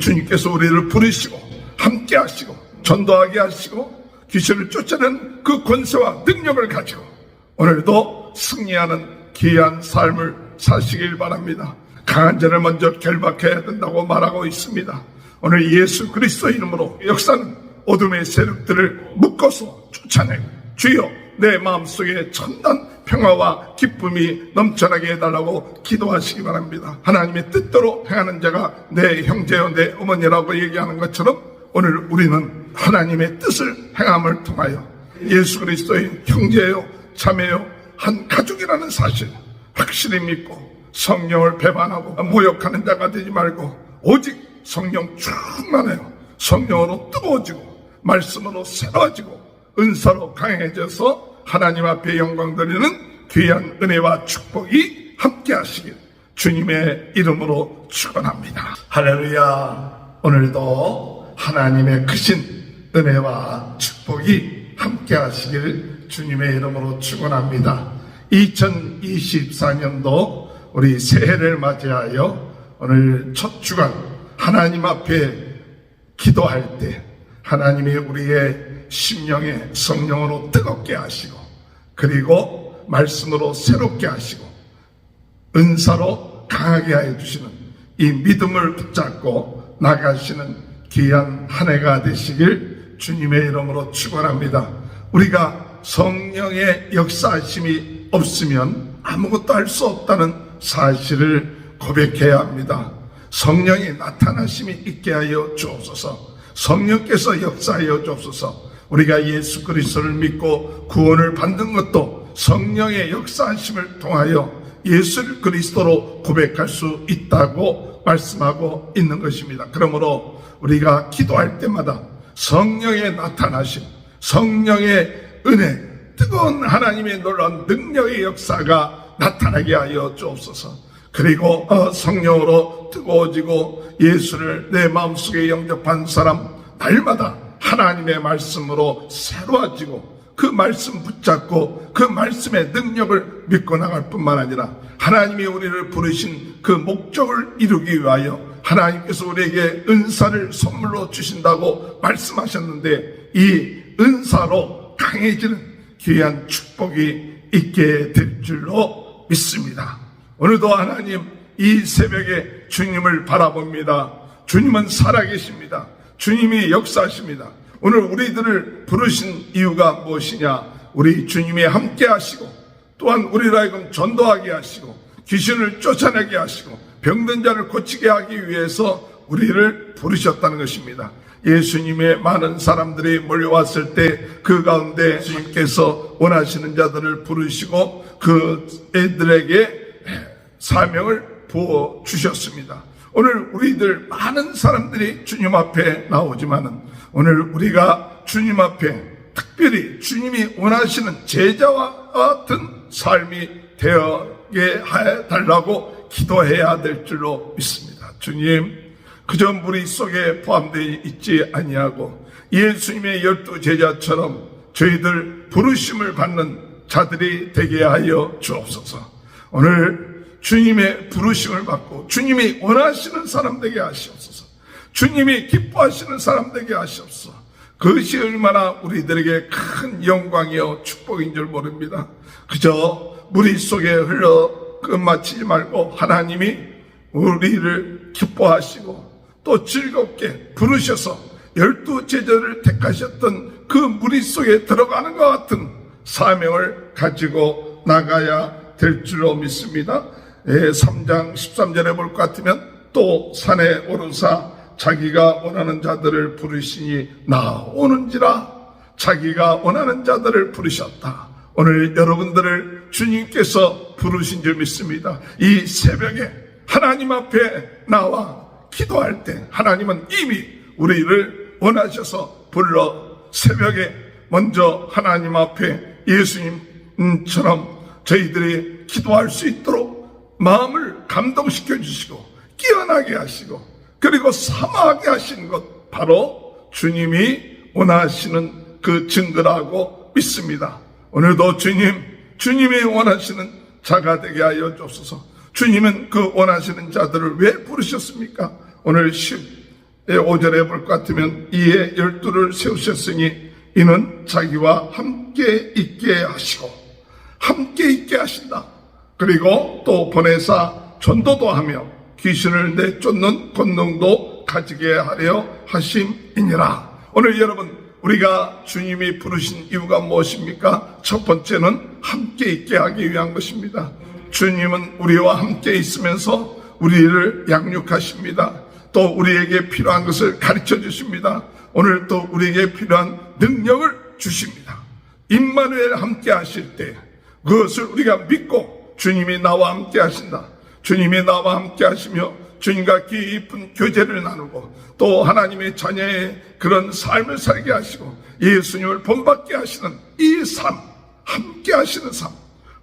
주님께서 우리를 부르시고 함께 하시고 전도하게 하시고 귀신을 쫓아내는 그 권세와 능력을 가지고 오늘도 승리하는 귀한 삶을 사시길 바랍니다. 강한 자를 먼저 결박해야 된다고 말하고 있습니다. 오늘 예수 그리스도 이름으로 역사는 어둠의 세력들을 묶어서 쫓아내고 주여 내 마음속에 천단 평화와 기쁨이 넘쳐나게 해달라고 기도하시기 바랍니다. 하나님의 뜻대로 행하는 자가 내 형제요 내 어머니라고 얘기하는 것처럼 오늘 우리는 하나님의 뜻을 행함을 통하여 예수 그리스도의 형제요 자매요 한 가족이라는 사실 확실히 믿고 성령을 배반하고 모욕하는 자가 되지 말고 오직 성령 충만해요. 성령으로 뜨거워지고 말씀으로 새로워지고 은사로 강해져서 하나님 앞에 영광 드리는 귀한 은혜와 축복이 함께 하시길 주님의 이름으로 축원합니다. 할렐루야. 오늘도 하나님의 크신 은혜와 축복이 함께 하시길 주님의 이름으로 축원합니다. 2024년도 우리 새해를 맞이하여 오늘 첫 주간 하나님 앞에 기도할 때 하나님이 우리의 심령에 성령으로 뜨겁게 하시고 그리고 말씀으로 새롭게 하시고 은사로 강하게 하여 주시는 이 믿음을 붙잡고 나가시는 귀한 한 해가 되시길 주님의 이름으로 축원합니다. 우리가 성령의 역사심이 없으면 아무것도 할 수 없다는 사실을 고백해야 합니다. 성령의 나타나심이 있게 하여 주옵소서. 성령께서 역사하여 주옵소서. 우리가 예수 그리스도를 믿고 구원을 받는 것도 성령의 역사하심을 통하여 예수 그리스도로 고백할 수 있다고 말씀하고 있는 것입니다. 그러므로 우리가 기도할 때마다 성령의 나타나심, 성령의 은혜, 뜨거운 하나님의 놀라운 능력의 역사가 나타나게 하여 주옵소서. 그리고 어, 성령으로 뜨거워지고 예수를 내 마음속에 영접한 사람 날마다 하나님의 말씀으로 새로워지고 그 말씀 붙잡고 그 말씀의 능력을 믿고 나갈 뿐만 아니라 하나님이 우리를 부르신 그 목적을 이루기 위하여 하나님께서 우리에게 은사를 선물로 주신다고 말씀하셨는데 이 은사로 강해지는 귀한 축복이 있게 될 줄로 믿습니다. 오늘도 하나님 이 새벽에 주님을 바라봅니다. 주님은 살아계십니다. 주님이 역사하십니다. 오늘 우리들을 부르신 이유가 무엇이냐? 우리 주님이 함께 하시고 또한 우리를 하여금 전도하게 하시고 귀신을 쫓아내게 하시고 병든 자를 고치게 하기 위해서 우리를 부르셨다는 것입니다. 예수님의 많은 사람들이 몰려왔을 때 그 가운데 주님께서 원하시는 자들을 부르시고 그 애들에게 사명을 부어 주셨습니다. 오늘 우리들 많은 사람들이 주님 앞에 나오지만은 오늘 우리가 주님 앞에 특별히 주님이 원하시는 제자와 같은 삶이 되어게 해 달라고 기도해야 될 줄로 믿습니다. 주님, 그저 무리 속에 포함되어 있지 아니하고 예수님의 열두 제자처럼 저희들 부르심을 받는 자들이 되게 하여 주옵소서. 오늘 주님의 부르심을 받고 주님이 원하시는 사람 되게 하시옵소서. 주님이 기뻐하시는 사람 되게 하시옵소서. 그것이 얼마나 우리들에게 큰 영광이요 축복인 줄 모릅니다. 그저 무리 속에 흘러 끝마치지 말고 하나님이 우리를 기뻐하시고 또 즐겁게 부르셔서 열두 제자를 택하셨던 그 무리 속에 들어가는 것 같은 사명을 가지고 나가야 될 줄로 믿습니다. 예, 3장 13절에 볼 것 같으면 또 산에 오르사 자기가 원하는 자들을 부르시니 나오는지라 자기가 원하는 자들을 부르셨다. 오늘 여러분들을 주님께서 부르신 줄 믿습니다. 이 새벽에 하나님 앞에 나와 기도할 때 하나님은 이미 우리를 원하셔서 불러 새벽에 먼저 하나님 앞에 예수님처럼 저희들이 기도할 수 있도록 마음을 감동시켜 주시고 깨어나게 하시고 그리고 사모하게 하시는 것 바로 주님이 원하시는 그 증거라고 믿습니다. 오늘도 주님, 주님이 원하시는 자가 되게 하여 주옵소서. 주님은 그 원하시는 자들을 왜 부르셨습니까? 오늘 10, 5절에 볼 것 같으면 이에 열두를 세우셨으니 이는 자기와 함께 있게 하시고 함께 있게 하신다. 그리고 또 보내사 전도도 하며 귀신을 내쫓는 권능도 가지게 하려 하심이니라. 오늘 여러분 우리가 주님이 부르신 이유가 무엇입니까? 첫 번째는 함께 있게 하기 위한 것입니다. 주님은 우리와 함께 있으면서 우리를 양육하십니다. 또 우리에게 필요한 것을 가르쳐 주십니다. 오늘 또 우리에게 필요한 능력을 주십니다. 임마누엘 함께 하실 때 그것을 우리가 믿고 주님이 나와 함께 하신다. 주님이 나와 함께 하시며 주님과 깊은 교제를 나누고 또 하나님의 자녀의 그런 삶을 살게 하시고 예수님을 본받게 하시는 이 삶, 함께 하시는 삶.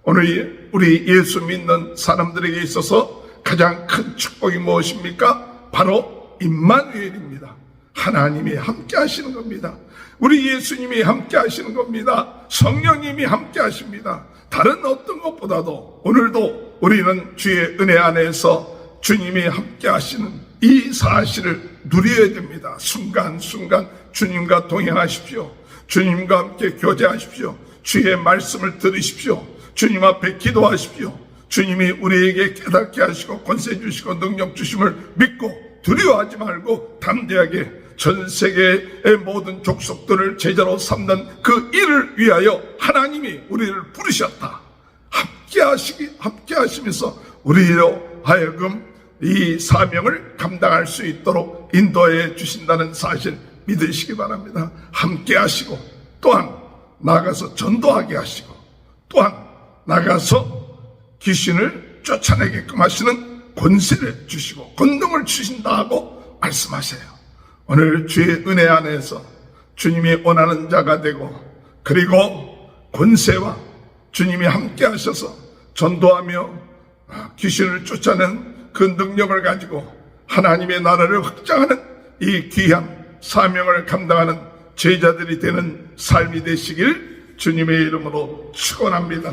오늘 우리 예수 믿는 사람들에게 있어서 가장 큰 축복이 무엇입니까? 바로 임마누엘입니다. 하나님이 함께 하시는 겁니다. 우리 예수님이 함께 하시는 겁니다. 성령님이 함께 하십니다. 다른 어떤 것보다도 오늘도 우리는 주의 은혜 안에서 주님이 함께 하시는 이 사실을 누려야 됩니다. 순간순간 주님과 동행하십시오. 주님과 함께 교제하십시오. 주의 말씀을 들으십시오. 주님 앞에 기도하십시오. 주님이 우리에게 깨닫게 하시고 권세 주시고 능력 주심을 믿고 두려워하지 말고 담대하게 전 세계의 모든 족속들을 제자로 삼는 그 일을 위하여 하나님이 우리를 부르셨다. 함께 하시기, 함께 하시면서 우리로 하여금 이 사명을 감당할 수 있도록 인도해 주신다는 사실 믿으시기 바랍니다. 함께 하시고 또한 나가서 전도하게 하시고 또한 나가서 귀신을 쫓아내게끔 하시는 권세를 주시고 권능을 주신다고 말씀하세요. 오늘 주의 은혜 안에서 주님이 원하는 자가 되고 그리고 권세와 주님이 함께 하셔서 전도하며 아, 귀신을 쫓아낸 그 능력을 가지고 하나님의 나라를 확장하는 이 귀한 사명을 감당하는 제자들이 되는 삶이 되시길 주님의 이름으로 축원합니다.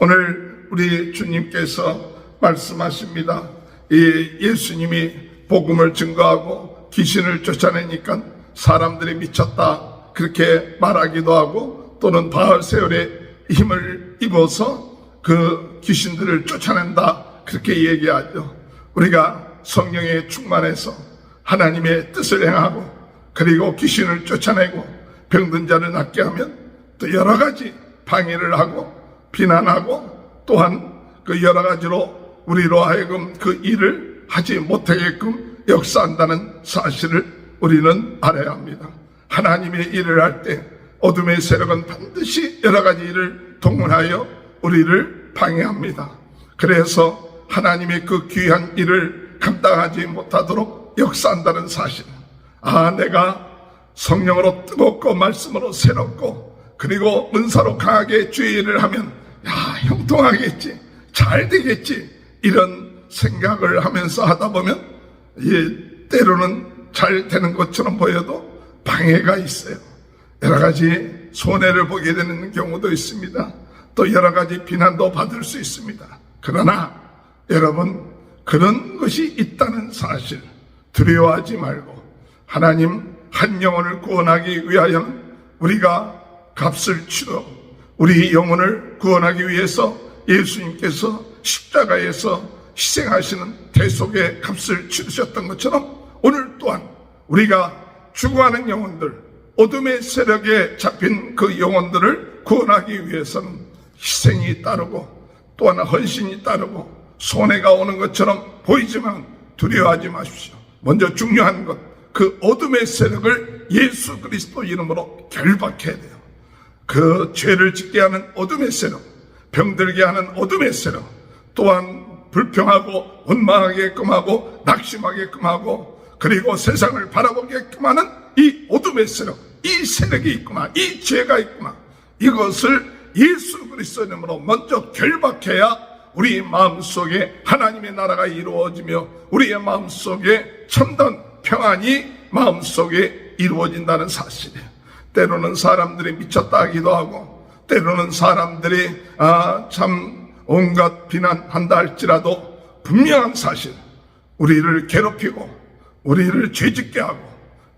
오늘 우리 주님께서 말씀하십니다. 이 예수님이 복음을 증거하고 귀신을 쫓아내니까 사람들이 미쳤다 그렇게 말하기도 하고 또는 바알 세월에 힘을 입어서 그 귀신들을 쫓아낸다 그렇게 얘기하죠. 우리가 성령에 충만해서 하나님의 뜻을 행하고 그리고 귀신을 쫓아내고 병든 자를 낫게 하면 또 여러 가지 방해를 하고 비난하고 또한 그 여러 가지로 우리로 하여금 그 일을 하지 못하게끔 역사한다는 사실을 우리는 알아야 합니다. 하나님의 일을 할 때 어둠의 세력은 반드시 여러 가지 일을 동원하여 우리를 방해합니다. 그래서 하나님의 그 귀한 일을 감당하지 못하도록 역사한다는 사실. 아, 내가 성령으로 뜨겁고 말씀으로 새롭고 그리고 은사로 강하게 주의 일을 하면 야, 형통하겠지. 잘 되겠지. 이런 생각을 하면서 하다 보면 예, 때로는 잘 되는 것처럼 보여도 방해가 있어요. 여러 가지 손해를 보게 되는 경우도 있습니다. 또 여러 가지 비난도 받을 수 있습니다. 그러나 여러분 그런 것이 있다는 사실 두려워하지 말고 하나님 한 영혼을 구원하기 위하여는 우리가 값을 치러 우리 영혼을 구원하기 위해서 예수님께서 십자가에서 희생하시는 대속의 값을 치르셨던 것처럼 오늘 또한 우리가 죽어가는 영혼들 어둠의 세력에 잡힌 그 영혼들을 구원하기 위해서는 희생이 따르고 또 하나 헌신이 따르고 손해가 오는 것처럼 보이지만 두려워하지 마십시오. 먼저 중요한 것, 그 어둠의 세력을 예수 그리스도 이름으로 결박해야 돼요. 그 죄를 짓게 하는 어둠의 세력, 병들게 하는 어둠의 세력, 또한 불평하고 원망하게끔 하고 낙심하게끔 하고 그리고 세상을 바라보게끔 하는 이 어둠의 세력, 이 세력이 있구나, 이 죄가 있구나. 이것을 예수 그리스도 이름으로 먼저 결박해야 우리 마음속에 하나님의 나라가 이루어지며 우리의 마음속에 참된 평안이 마음속에 이루어진다는 사실이에요. 때로는 사람들이 미쳤다 하기도 하고 때로는 사람들이 아, 참 온갖 비난한다 할지라도 분명한 사실 우리를 괴롭히고 우리를 죄짓게 하고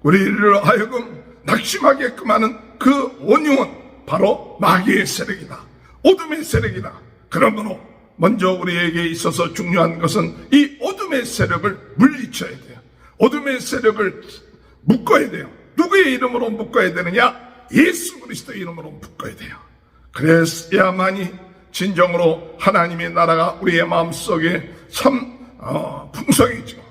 우리를 하여금 낙심하게끔 하는 그 원흉은 바로 마귀의 세력이다. 어둠의 세력이다. 그러므로 먼저 우리에게 있어서 중요한 것은 이 어둠의 세력을 물리쳐야 돼요. 어둠의 세력을 묶어야 돼요. 누구의 이름으로 묶어야 되느냐? 예수 그리스도의 이름으로 묶어야 돼요. 그래야만이 진정으로 하나님의 나라가 우리의 마음속에 참 어, 풍성해지고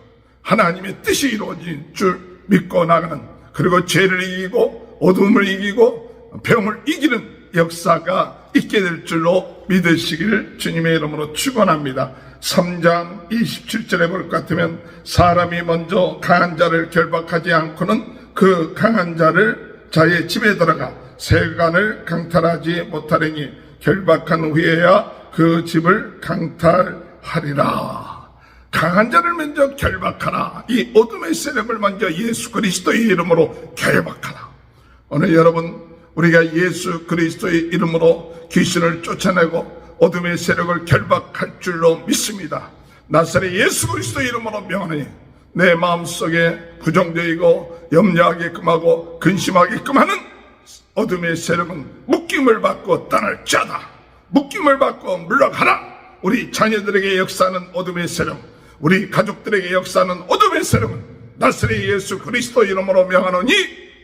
하나님의 뜻이 이루어진 줄 믿고 나가는 그리고 죄를 이기고 어둠을 이기고 병을 이기는 역사가 있게 될 줄로 믿으시기를 주님의 이름으로 축원합니다. 3장 27절에 볼 것 같으면 사람이 먼저 강한 자를 결박하지 않고는 그 강한 자를 자의 집에 들어가 세간을 강탈하지 못하리니 결박한 후에야 그 집을 강탈하리라. 강한 자를 먼저 결박하라. 이 어둠의 세력을 먼저 예수 그리스도의 이름으로 결박하라. 오늘 여러분 우리가 예수 그리스도의 이름으로 귀신을 쫓아내고 어둠의 세력을 결박할 줄로 믿습니다. 나사렛 예수 그리스도의 이름으로 명하니 내 마음속에 부정적이고 염려하게끔 하고 근심하게끔 하는 어둠의 세력은 묶임을 받고 떠날 자다. 묶임을 받고 물러가라. 우리 자녀들에게 역사하는 어둠의 세력, 우리 가족들에게 역사하는 어둠의 세력은 나사렛 예수 그리스도 이름으로 명하노니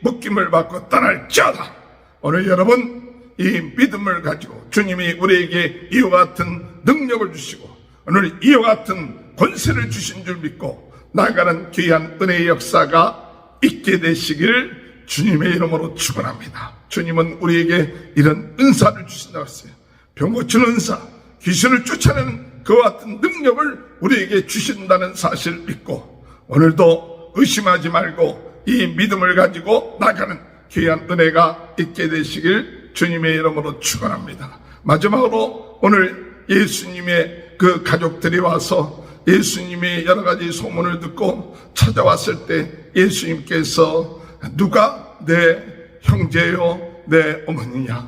묶임을 받고 떠날 자다. 오늘 여러분 이 믿음을 가지고 주님이 우리에게 이와 같은 능력을 주시고 오늘 이와 같은 권세를 주신 줄 믿고 나가는 귀한 은혜의 역사가 있게 되시기를 주님의 이름으로 축원합니다. 주님은 우리에게 이런 은사를 주신다고 했어요. 병 고치는 은사, 귀신을 쫓아내는 그와 같은 능력을 우리에게 주신다는 사실을 믿고 오늘도 의심하지 말고 이 믿음을 가지고 나가는 귀한 은혜가 있게 되시길 주님의 이름으로 축원합니다. 마지막으로 오늘 예수님의 그 가족들이 와서 예수님이 여러 가지 소문을 듣고 찾아왔을 때 예수님께서 누가 내 형제요 내 어머니냐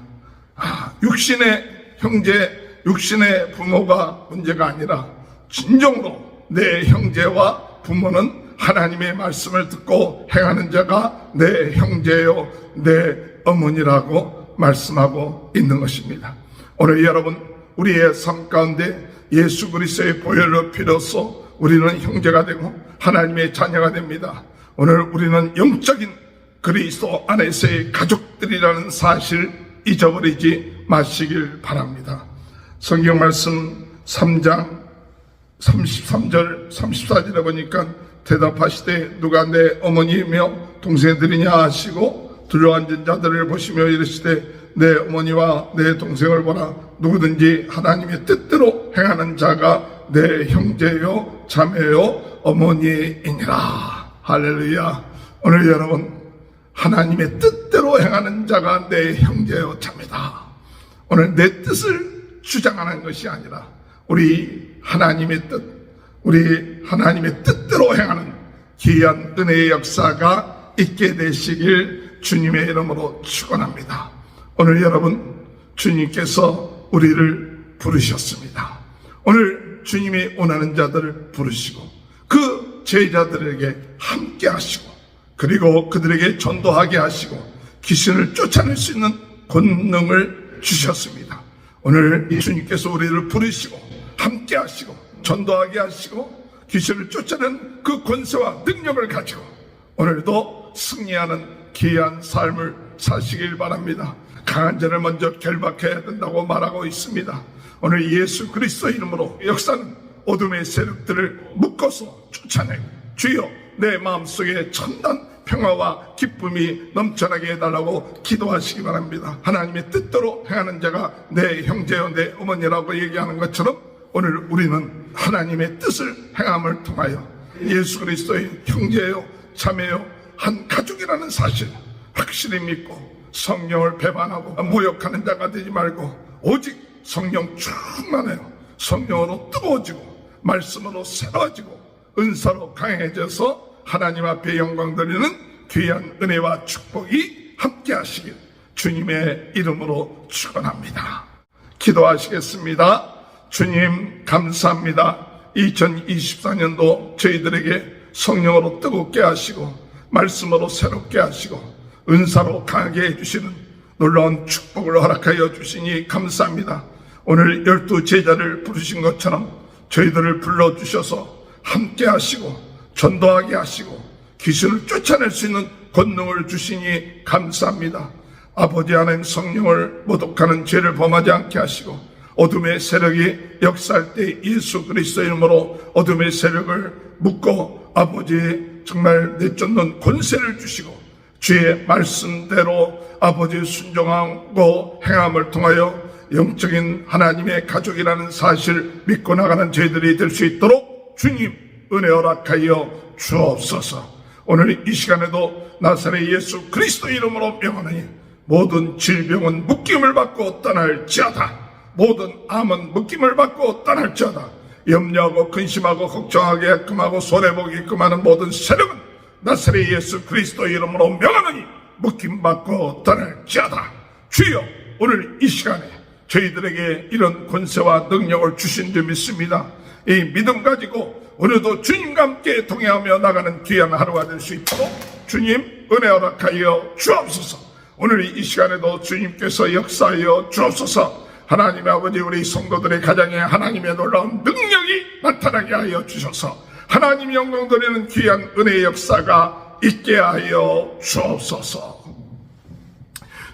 아, 육신의 형제 육신의 부모가 문제가 아니라 진정으로 내 형제와 부모는 하나님의 말씀을 듣고 행하는 자가 내 형제요 내 어머니라고 말씀하고 있는 것입니다. 오늘 여러분 우리의 삶 가운데 예수 그리스도의 보혈로 필요서 우리는 형제가 되고 하나님의 자녀가 됩니다. 오늘 우리는 영적인 그리스도 안에서의 가족들이라는 사실 잊어버리지 마시길 바랍니다. 성경 말씀 3장 33절 34절에 보니까 대답하시되 누가 내 어머니며 동생들이냐 하시고 둘러앉은 자들을 보시며 이르시되 내 어머니와 내 동생을 보라. 누구든지 하나님의 뜻대로 행하는 자가 내 형제요 자매요 어머니이니라. 할렐루야. 오늘 여러분 하나님의 뜻대로 행하는 자가 내 형제요 자매다 오늘 내 뜻을 주장하는 것이 아니라 우리 하나님의 뜻 우리 하나님의 뜻대로 행하는 귀한 은혜의 역사가 있게 되시길 주님의 이름으로 축원합니다. 오늘 여러분 주님께서 우리를 부르셨습니다. 오늘 주님이 원하는 자들을 부르시고 그 제자들에게 함께 하시고 그리고 그들에게 전도하게 하시고 귀신을 쫓아낼 수 있는 권능을 주셨습니다. 오늘 이 주님께서 우리를 부르시고 함께 하시고 전도하게 하시고 귀신을 쫓아낸 그 권세와 능력을 가지고 오늘도 승리하는 귀한 삶을 사시길 바랍니다. 강한 자를 먼저 결박해야 된다고 말하고 있습니다. 오늘 예수 그리스도 이름으로 역사는 어둠의 세력들을 묶어서 쫓아내고 주여 내 마음속에 천단 평화와 기쁨이 넘쳐나게 해달라고 기도하시기 바랍니다. 하나님의 뜻대로 행하는 자가 내 형제요 내 어머니라고 얘기하는 것처럼 오늘 우리는 하나님의 뜻을 행함을 통하여 예수 그리스도의 형제요 자매요 한 가족이라는 사실 확실히 믿고 성령을 배반하고 모욕하는 자가 되지 말고 오직 성령 충만해요 성령으로 뜨거워지고 말씀으로 새로워지고 은사로 강해져서 하나님 앞에 영광 돌리는 귀한 은혜와 축복이 함께 하시길 주님의 이름으로 축원합니다. 기도하시겠습니다. 주님 감사합니다. 2024년도 저희들에게 성령으로 뜨겁게 하시고 말씀으로 새롭게 하시고 은사로 강하게 해주시는 놀라운 축복을 허락하여 주시니 감사합니다. 오늘 열두 제자를 부르신 것처럼 저희들을 불러주셔서 함께 하시고 전도하게 하시고 귀신을 쫓아낼 수 있는 권능을 주시니 감사합니다. 아버지 하나님 성령을 모독하는 죄를 범하지 않게 하시고 어둠의 세력이 역사할 때 예수 그리스도 이름으로 어둠의 세력을 묶고 아버지 정말 내쫓는 권세를 주시고 주의 말씀대로 아버지 순종하고 행함을 통하여 영적인 하나님의 가족이라는 사실 믿고 나가는 저희들이 될 수 있도록 주님 은혜 허락하여 주옵소서. 오늘 이 시간에도 나사렛 예수 그리스도 이름으로 명하노니 모든 질병은 묶임을 받고 떠날지어다. 모든 암은 묶임을 받고 떠날지어다. 염려하고 근심하고 걱정하게 금하고 손해보게끔 하는 모든 세력은 나사렛 예수 그리스도 이름으로 명하노니 묶임 받고 떠날지어다. 주여 오늘 이 시간에 저희들에게 이런 권세와 능력을 주신 줄 믿습니다. 이 믿음 가지고 오늘도 주님과 함께 동행하며 나가는 귀한 하루가 될 수 있도록 주님 은혜 허락하여 주옵소서. 오늘 이 시간에도 주님께서 역사하여 주옵소서. 하나님의 아버지 우리 성도들의 가정에 하나님의 놀라운 능력이 나타나게 하여 주셔서 하나님 영광 드리는 귀한 은혜의 역사가 있게 하여 주옵소서.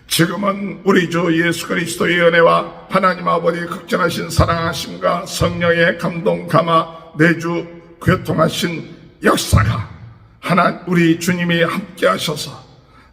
지금은 우리 주 예수 그리스도의 은혜와 하나님 아버지 극전하신 사랑하심과 성령의 감동 감화 내주 교통하신 역사가 하나 우리 주님이 함께 하셔서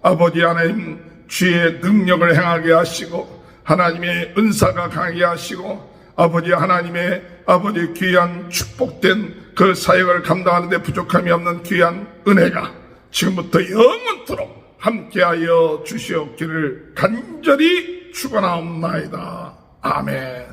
아버지 하나님 주의 능력을 행하게 하시고 하나님의 은사가 강하게 하시고 아버지 하나님의 아버지 귀한 축복된 그 사역을 감당하는 데 부족함이 없는 귀한 은혜가 지금부터 영원토록 함께하여 주시옵기를 간절히 축원하옵나이다. 아멘.